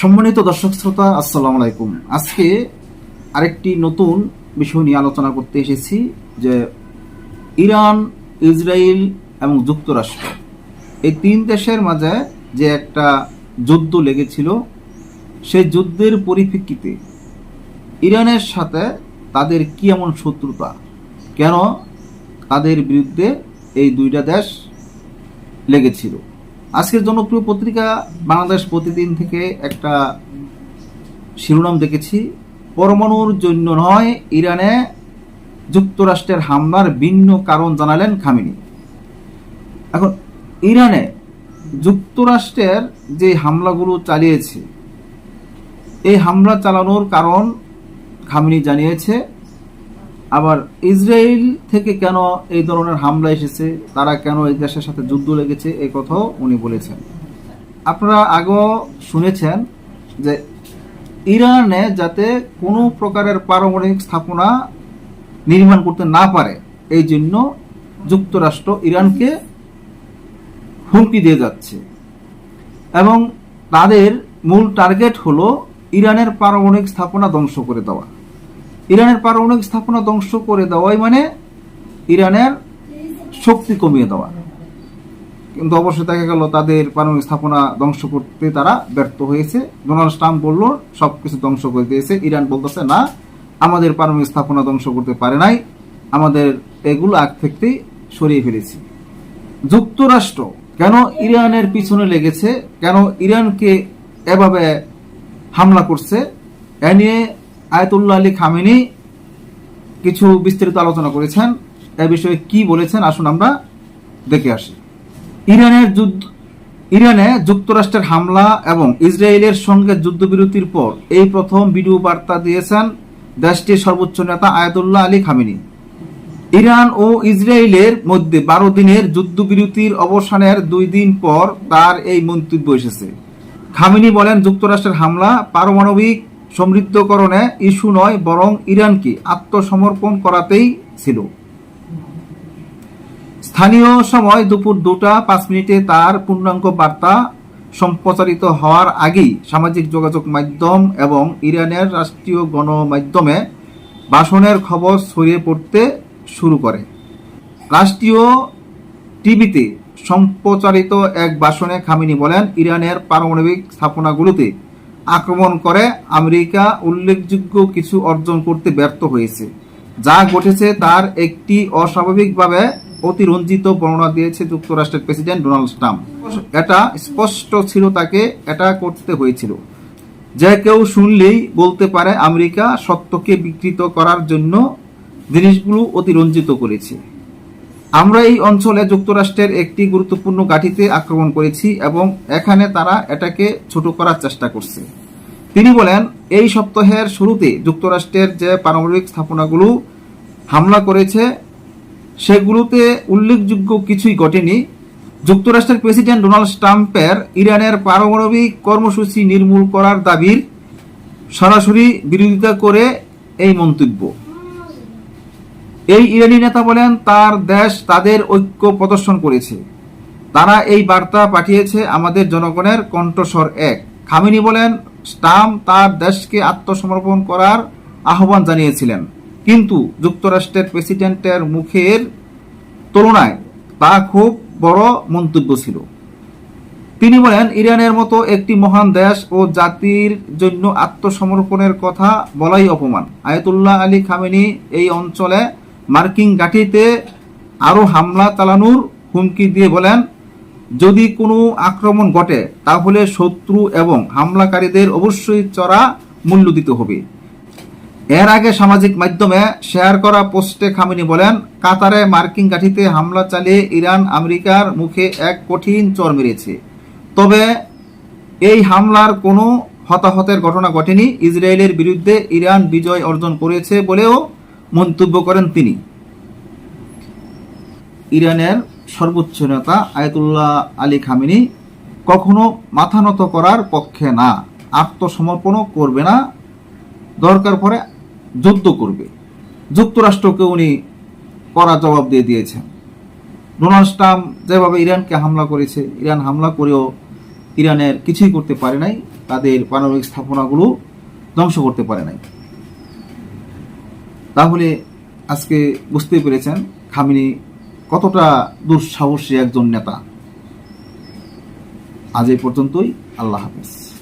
সম্মানিত দর্শক শ্রোতা, আসসালামু আলাইকুম। আজকে আরেকটি নতুন বিষয় নিয়ে আলোচনা করতে এসেছি যে ইরান ইসরায়েল এবং যুক্তরাষ্ট্র, এই তিন দেশের মাঝে যে একটা যুদ্ধ লেগেছিল সেই যুদ্ধের পরিপ্রেক্ষিতে ইরানের সাথে তাদের কি এমন শত্রুতা? কেন তাদের বিরুদ্ধে এই দুইটা দেশ লেগেছিল? আজকের জনপ্রিয় পত্রিকা বাংলাদেশ প্রতিদিন থেকে একটা শিরোনাম দেখেছি। পরমাণুর জন্য নয়, ইরানে যুক্তরাষ্ট্রের হামলার ভিন্ন কারণ জানালেন খামিনি। এখন, ইরানে যুক্তরাষ্ট্রের যে হামলাগুলো চালিয়েছে, এই হামলা চালানোর কারণ খামিনি জানিয়েছে। আবার ইসরায়েল থেকে কেন এই ধরনের হামলা এসেছে? তারা কেন এই দেশের সাথে যুদ্ধ লেগেছে? এই কথাও উনি বলেছেন। আপনারা আগেও শুনেছেন যে ইরানে যাতে কোনো প্রকারের পারমাণবিক স্থাপনা নির্মাণ করতে না পারে, এই জন্য যুক্তরাষ্ট্র ইরানকে হুমকি দিয়ে যাচ্ছে। এবং তাদের মূল টার্গেট হলো ইরানের পারমাণবিক স্থাপনা ধ্বংস করে দেওয়া। ইরানের পারমাণবিক স্থাপনা ধ্বংস করে দেওয়াই মানে ইরানের শক্তি কমিয়ে দেওয়া। কিন্তু অবশ্যই দেখা গেল তাদের পারমাণবিক স্থাপনা ধ্বংস করতে তারা ব্যর্থ হয়েছে। ডোনাল্ড ট্রাম্প বলল, সবকিছু ধ্বংস করে দিয়েছে। ইরান বলতেছে, না, আমাদের পারমাণবিক স্থাপনা ধ্বংস করতে পারে নাই। আমাদের এগুলো আগ থেকেই সরিয়ে ফেলেছি। যুক্তরাষ্ট্র, কেন ইরানের পিছনে লেগেছে? কেন ইরানকে এভাবে হামলা করছে? এ নিয়ে আয়তুল্লাহ আলী খামেনি কিছু বিস্তারিত আলোচনা করেছেন। এ বিষয়ে কি বলেছেন আসুন আমরা দেখে আসি। ইরানের যুদ্ধ, ইরানে যুক্তরাষ্ট্রের হামলা এবং ইসরায়েলের সঙ্গে যুদ্ধবিরতির পর এই প্রথম ভিডিও বার্তা দিয়েছেন দেশটির সর্বোচ্চ নেতা আয়াতুল্লাহ আলী খামেনি। ইরান ও ইসরায়েলের মধ্যে বারো দিনের যুদ্ধবিরতির অবসানের দুই দিন পর তার এই মন্তব্য এসেছে। খামিনি বলেন, যুক্তরাষ্ট্রের হামলা পারমাণবিক সমৃদ্ধকরণে ইস্যু নয়, বরং ইরানকে আত্মসমর্পণ করাতেই ছিল। স্থানীয় সময় দুপুর দুটা পাঁচ মিনিটে তার পূর্ণাঙ্গ বার্তা সম্প্রচারিত হওয়ার আগেই সামাজিক যোগাযোগ মাধ্যম এবং ইরানের রাষ্ট্রীয় গণমাধ্যমে ভাষণের খবর ছড়িয়ে পড়তে শুরু করে। রাষ্ট্রীয় টিভিতে সম্প্রচারিত এক ভাষণে খামিনি বলেন, ইরানের পারমাণবিক স্থাপনাগুলোতে আক্রমণ করে আমেরিকা উল্লেখযোগ্য কিছু অর্জন করতে ব্যর্থ হয়েছে। যা ঘটেছে তার একটি অস্বাভাবিকভাবে অতিরঞ্জিত বর্ণনা দিয়েছে যুক্তরাষ্ট্রের প্রেসিডেন্ট ডোনাল্ড ট্রাম্প। এটা স্পষ্ট ছিল তাকে এটা করতে হয়েছিল। যে কেউ শুনলেই বলতে পারে আমেরিকা সত্যকে বিকৃত করার জন্য জিনিসগুলো অতিরঞ্জিত করেছে। আমরা এই অঞ্চলে যুক্তরাষ্ট্রের একটি গুরুত্বপূর্ণ ঘাঁটিতে আক্রমণ করেছি এবং এখানে তারা এটাকে ছোট করার চেষ্টা করছে। তিনি বলেন, এই সপ্তাহের শুরুতে যুক্তরাষ্ট্রের যে পারমাণবিক স্থাপনাগুলো হামলা করেছে, সেগুলোতে উল্লেখযোগ্য কিছুই ঘটেনি। যুক্তরাষ্ট্রের প্রেসিডেন্ট ডোনাল্ড ট্রাম্পের ইরানের পারমাণবিক কর্মসূচি নির্মূল করার দাবির সরাসরি বিরোধিতা করে এই মন্তব্য। এই ইরানি নেতা বলেন, তার দেশ তাদের ঐক্য প্রদর্শন করেছে। তারা এই বার্তা পাঠিয়েছে আমাদের জনগণের কণ্ঠস্বর এক। খামিনি বলেন স্টাম তার দেশকে আত্মসমর্পণ করার আহ্বান জানিয়েছিলেন। কিন্তু যুক্তরাষ্ট্রের প্রেসিডেন্টের মুখের তুলনায় তা খুব বড় মন্তব্য ছিল। তিনি বলেন, ইরানের মতো একটি মহান দেশ ও জাতির জন্য আত্মসমর্পণের কথা বলাই অপমান। আয়তুল্লাহ আলী খামেনি এই অঞ্চলে মার্কিং ঘাঁটিতে আরও হামলা চালানোর হুমকি দিয়ে বলেন, যদি কোনো আক্রমণ ঘটে, তাহলে শত্রু এবং হামলাকারীদের অবশ্যই চড়া মূল্য দিতে হবে। এর আগে সামাজিক মাধ্যমে শেয়ার করা পোস্টে খামিনি বলেন, কাতারে মার্কিন ঘাঁটিতে হামলা চালিয়ে ইরান আমেরিকার মুখে এক কঠিন চর মেরেছে। তবে এই হামলার কোনো হতাহতের ঘটনা ঘটেনি। ইসরায়েলের বিরুদ্ধে ইরান বিজয় অর্জন করেছে বলেও মন্তব্য করেন তিনি। ইরানের সর্বোচ্চ নেতা আয়াতুল্লাহ আলী খামিনি কখনো মাথা নত করার পক্ষে না, আত্মসমর্পণও করবে না, দরকার পরে যুদ্ধ করবে। যুক্তরাষ্ট্রকে উনি কড়া জবাব দিয়ে দিয়েছেন। ডোনাল্ড ট্রাম্প যেভাবে ইরানকে হামলা করেছে, ইরান হামলা করেও ইরানের কিছুই করতে পারে নাই, তাদের পারমাণবিক স্থাপনাগুলো ধ্বংস করতে পারে নাই। তাহলে আজকে বুঝতে পেরেছেন খামিনি কতটা দুঃসাহসী একজন নেতা। আজ এই পর্যন্তই আল্লাহ হাফেজ।